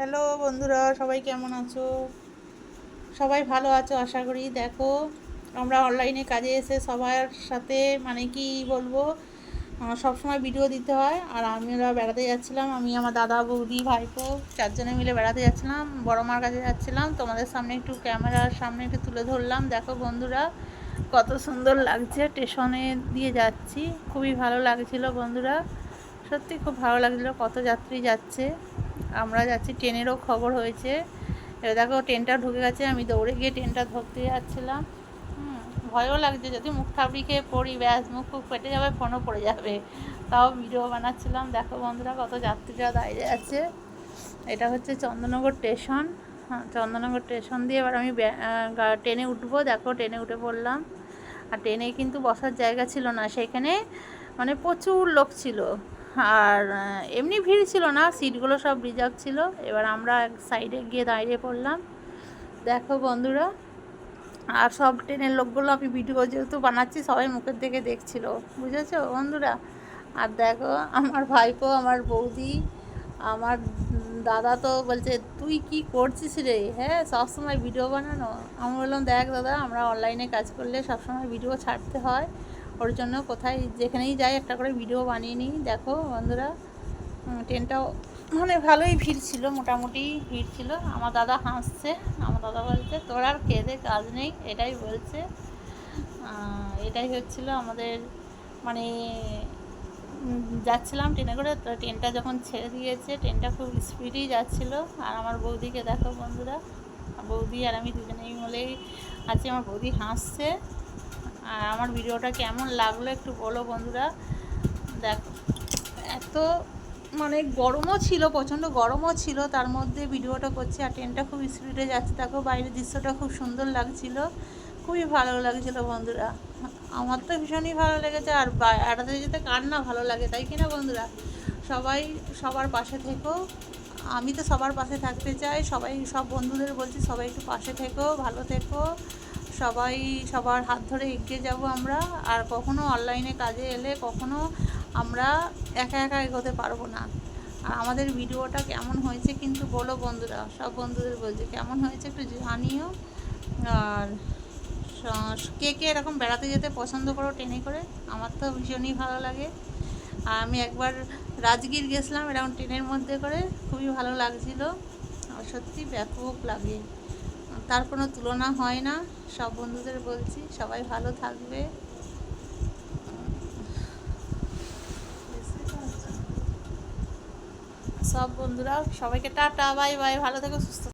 Hello বন্ধুরা সবাই কেমন আছো? সবাই ভালো আছো আশা করি। দেখো আমরা অনলাইনে কাজে এসে সবার সাথে মানে কি বলব আহ, সবসময় ভিডিও দিতে হয়। আর আমরা বেড়াতে যাচ্ছিলাম। আমি আমার দাদা বৌদি ভাইপো চারজনে মিলে বেড়াতে যাচ্ছিলাম বড় মার কাছে যাচ্ছিলাম। তোমাদের সামনে একটু ক্যামেরার সামনে একটু তুলে ধরলাম। দেখো বন্ধুরা কত সুন্দর লাগছে। স্টেশনে দিয়ে যাচ্ছি। খুবই ভালো লাগছিল বন্ধুরা। সত্যি খুব ভালো লাগছিল কত যাত্রী যাচ্ছে। আমরা যাচ্ছি, ট্রেনেরও খবর হয়েছে। এবার দেখো, ট্রেনটা ঢুকে গেছে, আমি দৌড়ে গিয়ে ট্রেনটা ধরতে যাচ্ছিলাম। ভয়ও লাগছে, যদি মুখ থাবড়ি খেয়ে পড়ি, ব্যাস, মুখ খুব ফেটে যাবে, ফোনও পড়ে যাবে। তাও ভিডিও বানাচ্ছিলাম। দেখো বন্ধুরা, কত যাত্রীরা দাঁড়িয়ে আছে। এটা হচ্ছে চন্দননগর স্টেশন। হ্যাঁ চন্দননগর স্টেশন দিয়ে এবার আমি ট্রেনে উঠবো। দেখো, ট্রেনে উঠে পড়লাম। আর ট্রেনে কিন্তু বসার জায়গা ছিল না। সেখানে মানে প্রচুর লোক ছিল। আর এমনি ভিড় ছিল না, সিটগুলো সব রিজার্ভ ছিল। এবার আমরা এক সাইডে গিয়ে দাঁড়িয়ে পড়লাম। দেখো বন্ধুরা, আর সব ট্রেনের লোকগুলো আমি ভিডিও যেহেতু বানাচ্ছি, সবাই মুখের দিকে দেখছিল, বুঝেছ বন্ধুরা? আর দেখো, আমার ভাইপো, আমার বৌদি, আমার দাদা তো বলছে, তুই কি করছিস রে? হ্যাঁ সবসময় ভিডিও বানানো। আমি বললাম, দেখ দাদা, আমরা অনলাইনে কাজ করলে সবসময় ভিডিও ছাড়তে হয়। ওর জন্য কোথায় যেখানেই যাই একটা করে ভিডিও বানিয়ে নিই। দেখো বন্ধুরা ট্রেনটাও মানে ভালোই ভিড় ছিল, মোটামুটি ভিড় ছিল। আমার দাদা হাসছে, আমার দাদা বলছে, তোর আর খেদে কাজ নেই। এটাই বলছে। এটাই হচ্ছিল আমাদের মানে যাচ্ছিলাম ট্রেনে করে, তো ট্রেনটা যখন ছেড়ে দিয়েছে, ট্রেনটা খুব স্পিডেই যাচ্ছিল। আর আমার বৌদিকে দেখো বন্ধুরা বৌদি আর আমি দুজনেই মিলেই আছি, আমার বৌদি হাসছে। আর আমার ভিডিওটা কেমন লাগল একটু বলো বন্ধুরা। দেখো, এত মানে গরমও ছিল, প্রচণ্ড গরমও ছিল, তার মধ্যে ভিডিওটা করছি আর ট্রেনটা খুব স্পিডে যাচ্ছে। দেখো বাইরের দৃশ্যটা খুব সুন্দর লাগছিল, খুবই ভালো লাগছিল বন্ধুরা। আমার তো ভীষণই ভালো লেগেছে আর বা- এড়াতে যেতে কার না ভালো লাগে, তাই কি না বন্ধুরা? সবাই সবার পাশে থেকো, আমি তো সবার পাশে থাকতে চাই, সবাই সব বন্ধুদের বলছি সবাই একটু পাশে থেকো, ভালো থেকো। সবাই সবার হাত ধরে এগিয়ে যাব আমরা, আর কখনো অনলাইনে কাজে এলে কখনো আমরা একা একা এগোতে পারব না। আর আমাদের ভিডিওটা কেমন হয়েছে কিন্তু বলো বন্ধুরা, সব বন্ধুদের বলছি, কেমন হয়েছে একটু জানিও। আর কে কে এরকম বেড়াতে যেতে পছন্দ করো ট্রেনে করে, আমার তো ভীষণই ভালো লাগে। আর আমি একবার রাজগীর গেছিলাম এরকম ট্রেনের মধ্যে করে, খুবই ভালো লাগছিল। আর সত্যি ব্যাপক লাগে। তার কোনো তুলনা হয় না। সব বন্ধুদের বলছি, সবাই ভালো থাকবে। সব বন্ধুরা সবাইকে টাটা, বাই বাই, ভালো থেকো, সুস্থ